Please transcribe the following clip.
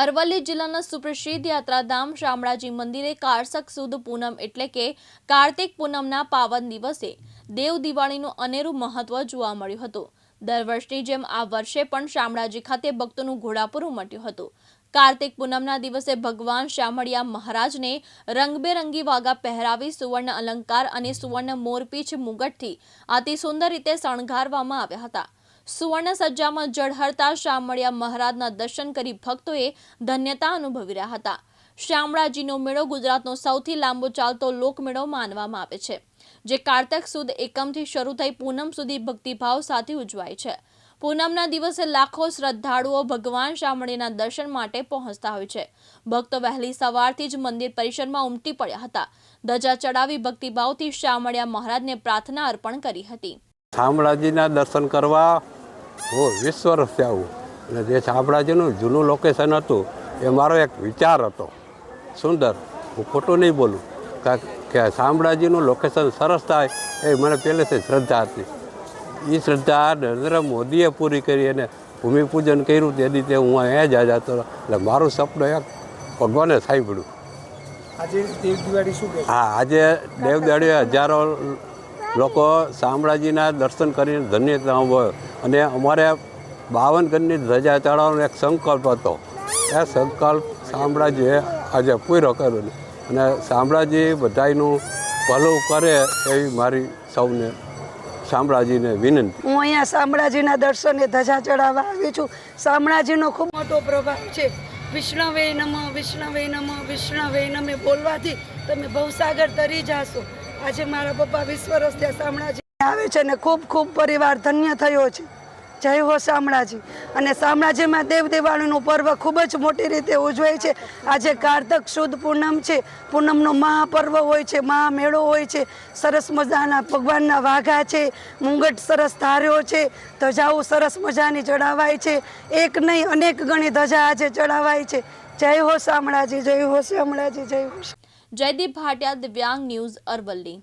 અરવલ્લી જિલ્લાના સુપ્રસિદ્ધ યાત્રાધામ શામળાજી મંદિરે કારસક સુદ પૂનમ એટલે કે કાર્તિક પૂનમના પાવન દિવસે દેવ દિવાળીનું અનેરું મહત્વ જોવા મળ્યું હતું. દર વર્ષની જેમ આ વર્ષે પણ શામળાજી ખાતે ભક્તોનું ઘોડાપુર ઉમટ્યું હતું. કાર્તિક પૂનમના દિવસે ભગવાન શામળિયા મહારાજને રંગબેરંગી વાગા પહેરાવી સુવર્ણ અલંકાર અને સુવર્ણ મોરપીંછ મુગટથી અતિ સુંદર રીતે શણગારવામાં આવ્યા હતા. સુવર્ણ સજ્જામાં જળહરતા શામળિયા મહારાજના દર્શન કરી ભક્તોએ ધન્યતા અનુભવી રહ્યા હતા. શામળાજીનો મેળો ગુજરાતનો સૌથી લાંબો ચાલતો લોકમેળો માનવામાં આવે છે, જે કારતક સુદ એકમથી શરૂ થઈ પૂનમ સુધી ભક્તિભાવ સાથે ઉજવાય છે. પૂનમના દિવસે લાખો શ્રદ્ધાળુઓ ભગવાન શામળીના દર્શન માટે પહોંચતા હોય છે. ભક્તો વહેલી સવારથી જ મંદિર પરિસરમાં ઉમટી પડ્યા હતા. ધજા ચડાવી ભક્તિભાવથી શામળિયા મહારાજને પ્રાર્થના અર્પણ કરી હતી. શામળાજીના દર્શન કરવા હું વીસ વર્ષથી આવું. અને જે શામળાજીનું જૂનું લોકેશન હતું એ મારો એક વિચાર હતો. સુંદર. હું ખોટું નહીં બોલું. કારણ કે શામળાજીનું લોકેશન સરસ થાય એ મને પહેલેથી શ્રદ્ધા હતી. એ શ્રદ્ધા નરેન્દ્ર મોદીએ પૂરી કરી અને ભૂમિપૂજન કર્યું તે રીતે હું અહીંયા જ જતો એટલે મારું સપનું એક ભગવાને સાંભળ્યું. આજે દેવ દિવાળી શું કહે? હા આજે દેવદાડીએ હજારો લોકો શામળાજીના દર્શન કરીને ધન્યતા અનુભવ્યો અને અમારે બાવન ગણની ધજા ચડાવવાનો એક સંકલ્પ હતો. એ સંકલ્પ શામળાજીએ આજે પૂરો કર્યો અને શામળાજી બધાયનું ભલું કરે એવી મારી સૌને શામળાજીને વિનંતી. હું અહીંયા શામળાજીના દર્શને ધજા ચડાવવા આવી છું. શામળાજીનો ખૂબ મોટો પ્રભાવ છે. વિષ્ણવે નમ વિષ્ણવે નમ, વિષ્ણવે નમે બોલવાથી તમે ભવસાગર તરી જાશો. આજે મારા પપ્પા વીસ ત્યાં શામળાજી આવે છે ને ખૂબ ખૂબ પરિવાર ધન્ય થયો છે. જય હો શામળાજી. અને શામળાજીમાં દેવ દિવાળીનું પર્વ ખૂબ જ મોટી રીતે ઉજવાય છે. આજે કારતક શુદ્ધ પૂનમ છે. પૂનમનો મહાપર્વ હોય છે, મહામેળો હોય છે. સરસ મજાના ભગવાનના વાઘા છે. મુંગટ સરસ ધાર્યો છે. ધજાઓ સરસ મજાની ચડાવાય છે. એક નહીં, અનેક ગણી ધજા આજે ચડાવાય છે. જય હો શામળાજી, જય હો શામળાજી, જય હો જયદીપ ભાટિયા, દિવ્યાંગ ન્યૂઝ અરવલ્લી.